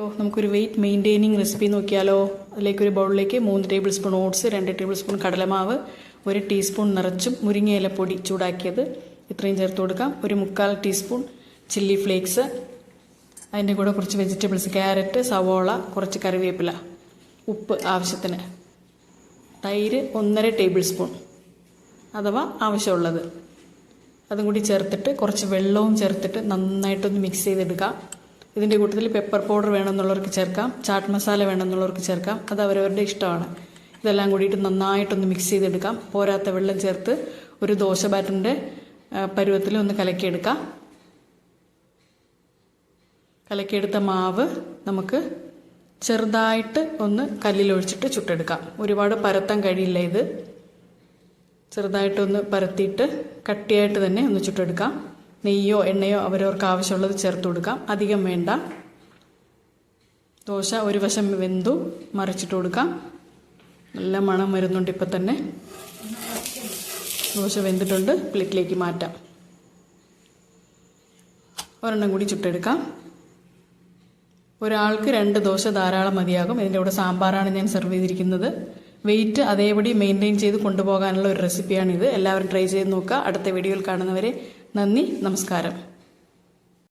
നമുക്കൊരു wait maintaining recipe നോക്കിയാലോ? അതിലേക്ക് ഒരു ബൗളിലേക്ക് മൂന്ന് ടേബിൾ സ്പൂൺ ഓട്സ് രണ്ട് ടേബിൾ സ്പൂൺ കടലമാവ് ഒരു ടീസ്പൂൺ നിറച്ചും മുരിങ്ങയില പൊടി ചൂടാക്കിയത്. ഇത്രയും ചേർത്ത് കൊടുക്കാം. ഒരു മുക്കാൽ ടീസ്പൂൺ ചില്ലി ഫ്ലേക്സ് അതിന്റെ കൂടെ കുറച്ച് വെജിറ്റബിൾസ് ക്യാരറ്റ് സവോള കുറച്ച് കറിവേപ്പില ഉപ്പ് ആവശ്യത്തിന്. തൈര് ഒന്നര ടേബിൾ സ്പൂൺ അഥവാ ആവശ്യമുള്ളത്. അതും കൂടി ചേർത്തിട്ട് കുറച്ച് വെള്ളവും ചേർത്തിട്ട് നന്നായിട്ടൊന്ന് മിക്സ് ചെയ്തെടുക്കാം. ഇതിന്റെ കൂട്ടത്തിൽ പെപ്പർ പൗഡർ വേണമെന്നുള്ളവർക്ക് ചേർക്കാം ചാട്ട് മസാല വേണമെന്നുള്ളവർക്ക് ചേർക്കാം അത് അവരവരുടെ ഇഷ്ടമാണ്. ഇതെല്ലാം കൂടിയിട്ട് നന്നായിട്ടൊന്ന് മിക്സ് ചെയ്തെടുക്കാം. പോരാത്ത വെള്ളം ചേർത്ത് ഒരു ദോശ ബാറ്ററിന്റെ പരുവത്തിൽ ഒന്ന് കലക്കിയെടുക്കാം. കലക്കിയെടുത്ത മാവ് നമുക്ക് ചെറുതായിട്ട് ഒന്ന് കല്ലിലൊഴിച്ചിട്ട് ചുട്ടെടുക്കാം. ഒരുപാട് പരത്താൻ കഴിയില്ല ഇത്. ചെറുതായിട്ടൊന്ന് പരത്തിയിട്ട് കട്ടിയായിട്ട് തന്നെ ഒന്ന് ചുട്ടെടുക്കാം. നെയ്യോ എണ്ണയോ അവരവർക്ക് ആവശ്യമുള്ളത് ചേർത്ത് കൊടുക്കാം. അധികം വേണ്ട. ദോശ ഒരു വശം വെന്തു മറിച്ചിട്ട് കൊടുക്കാം. നല്ല മണം വരുന്നുണ്ട് ഇപ്പം തന്നെ. ദോശ വെന്തിട്ടുണ്ട്. പ്ലേറ്റിലേക്ക് മാറ്റാം. ഒരെണ്ണം കൂടി ചുട്ടെടുക്കാം. ഒരാൾക്ക് രണ്ട് ദോശ ധാരാളം മതിയാകും. ഇതിന്റെ കൂടെ സാമ്പാറാണ് ഞാൻ സെർവ് ചെയ്തിരിക്കുന്നത്. വെയിറ്റ് അതേപടി മെയിന്റെയിൻ ചെയ്ത് കൊണ്ടുപോകാനുള്ള ഒരു റെസിപ്പിയാണിത് എല്ലാവരും ട്രൈ ചെയ്ത് നോക്കുക. അടുത്ത വീഡിയോയിൽ കാണുന്നവരെ നന്ദി നമസ്കാരം.